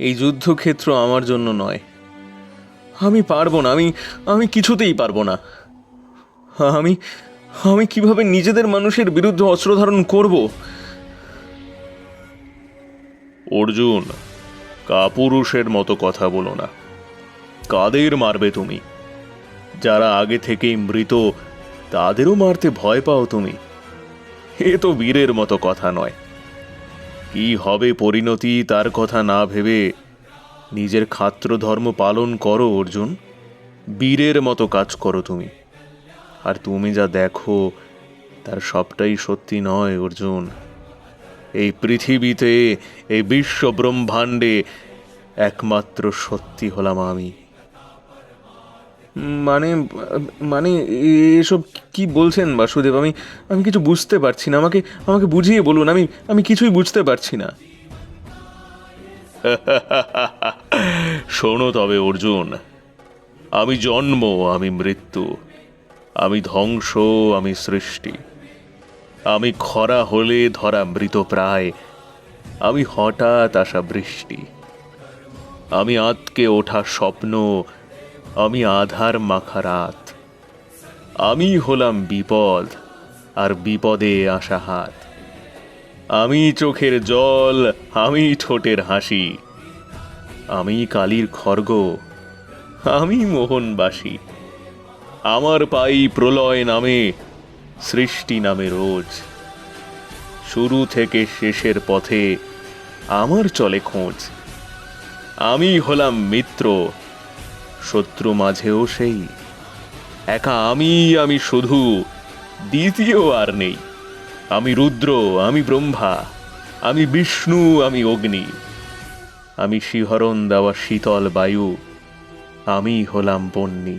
এই যুদ্ধক্ষেত্র আমার জন্য নয়। আমি পারব না, আমি আমি কিছুতেই পারব না। আমি আমি কীভাবে নিজেদের মানুষের বিরুদ্ধে অস্ত্র ধারণ করব? অর্জুন, কাপুরুষের মতো কথা বলো না। কাদের মারবে তুমি? যারা আগে থেকেই মৃত, তাদেরও মারতে ভয় পাও তুমি। এ তো বীরের মতো কথা নয়। কি হবে পরিণতি তার কথা না ভেবে? নিজের খাত্র ধর্ম পালন করো, অর্জুন। বীরের মতো কাজ করো তুমি। আর তুমি যা দেখো, তার সবটাই সত্যি নয়, অর্জুন। এই পৃথিবীতে, এই বিশ্ব ব্রহ্মাণ্ডে একমাত্র সত্যি হলাম আমি। মানে মানে এসব কি বলছেন বাসুদেব? আমি আমি কিছু বুঝতে পারছি না। আমাকে আমাকে বুঝিয়ে বলুন, আমি আমি কিছুই বুঝতে পারছি না। শোনো তবে অর্জুন, আমি জন্ম, আমি মৃত্যু, আমি ধ্বংস, আমি সৃষ্টি। আমি খরা হলে ধরা মৃত প্রায়, আমি হঠাৎ আসা বৃষ্টি। আমি আতকে ওঠা স্বপ্ন আমি আধার মাখা রাত। আমি হলাম বিপদ, আর বিপদে আসা হাত। আমি চোখের জল, আমি ঠোঁটের হাসি। আমি কালির খর্গ, আমি মোহনবাসী। আমার পাই প্রলয় নামে, সৃষ্টি নামে রোজ। শুরু থেকে শেষের পথে আমার চলে খোঁজ। আমি হলাম মিত্র শত্রু মাঝেও সেই। একা আমি আমি শুধু, দ্বিতীয় আর নেই। আমি রুদ্র, আমি ব্রহ্মা, আমি বিষ্ণু, আমি অগ্নি। আমি শিহরণ দেওয়া শীতল বায়ু আমি হলাম বন্যী।